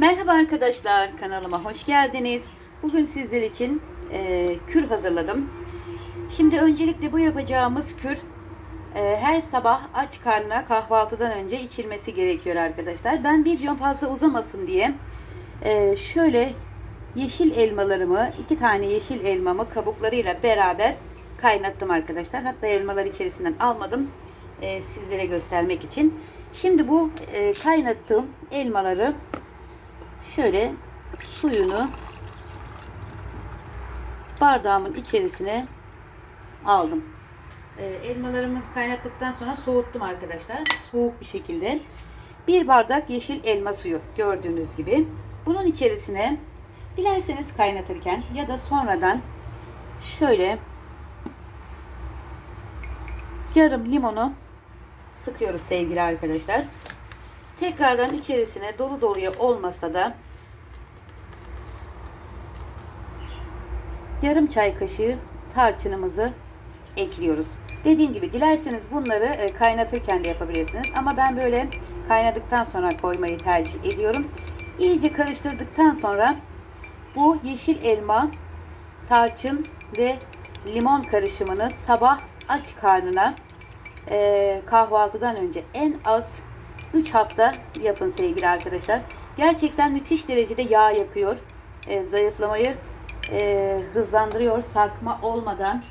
Merhaba arkadaşlar kanalıma hoş geldiniz. Bugün sizler için e, kür hazırladım. Şimdi öncelikle bu yapacağımız kür e, her sabah aç karnına kahvaltıdan önce içilmesi gerekiyor arkadaşlar. Ben videom fazla uzamasın diye e, şöyle yeşil elmalarımı iki tane yeşil elmamı kabuklarıyla beraber kaynattım arkadaşlar. Hatta elmaları içerisinden almadım e, sizlere göstermek için. Şimdi bu e, kaynattığım elmaları şöyle suyunu bardağımın içerisine aldım. Ee, elmalarımı kaynattıktan sonra soğuttum arkadaşlar. Soğuk bir şekilde. Bir bardak yeşil elma suyu gördüğünüz gibi. Bunun içerisine dilerseniz kaynatırken ya da sonradan şöyle yarım limonu sıkıyoruz sevgili arkadaşlar. Tekrardan içerisine dolu doluya olmasa da yarım çay kaşığı tarçınımızı ekliyoruz. Dediğim gibi dilerseniz bunları e, kaynatırken de yapabilirsiniz. Ama ben böyle kaynadıktan sonra koymayı tercih ediyorum. İyice karıştırdıktan sonra bu yeşil elma, tarçın ve limon karışımını sabah aç karnına e, kahvaltıdan önce en az 3 hafta yapın sevgili arkadaşlar. Gerçekten müthiş derecede yağ yakıyor. E, zayıflamayı e, hızlandırıyor. Sarkma olmadan,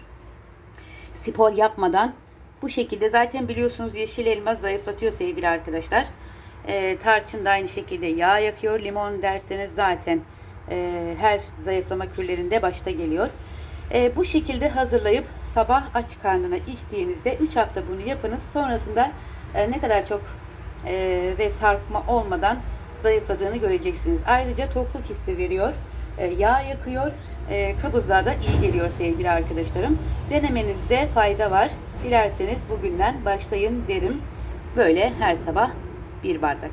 spor yapmadan. Bu şekilde zaten biliyorsunuz yeşil elma zayıflatıyor sevgili arkadaşlar. E, tarçın da aynı şekilde yağ yakıyor. Limon derseniz zaten e, her zayıflama kürlerinde başta geliyor. E, bu şekilde hazırlayıp sabah aç karnına içtiğinizde 3 hafta bunu yapınız. Sonrasında e, ne kadar çok e, ve sarkma olmadan zayıfladığını göreceksiniz. Ayrıca tokluk hissi veriyor. E, yağ yakıyor. E, kabızlığa da iyi geliyor sevgili arkadaşlarım. Denemenizde fayda var. Dilerseniz bugünden başlayın derim. Böyle her sabah bir bardak.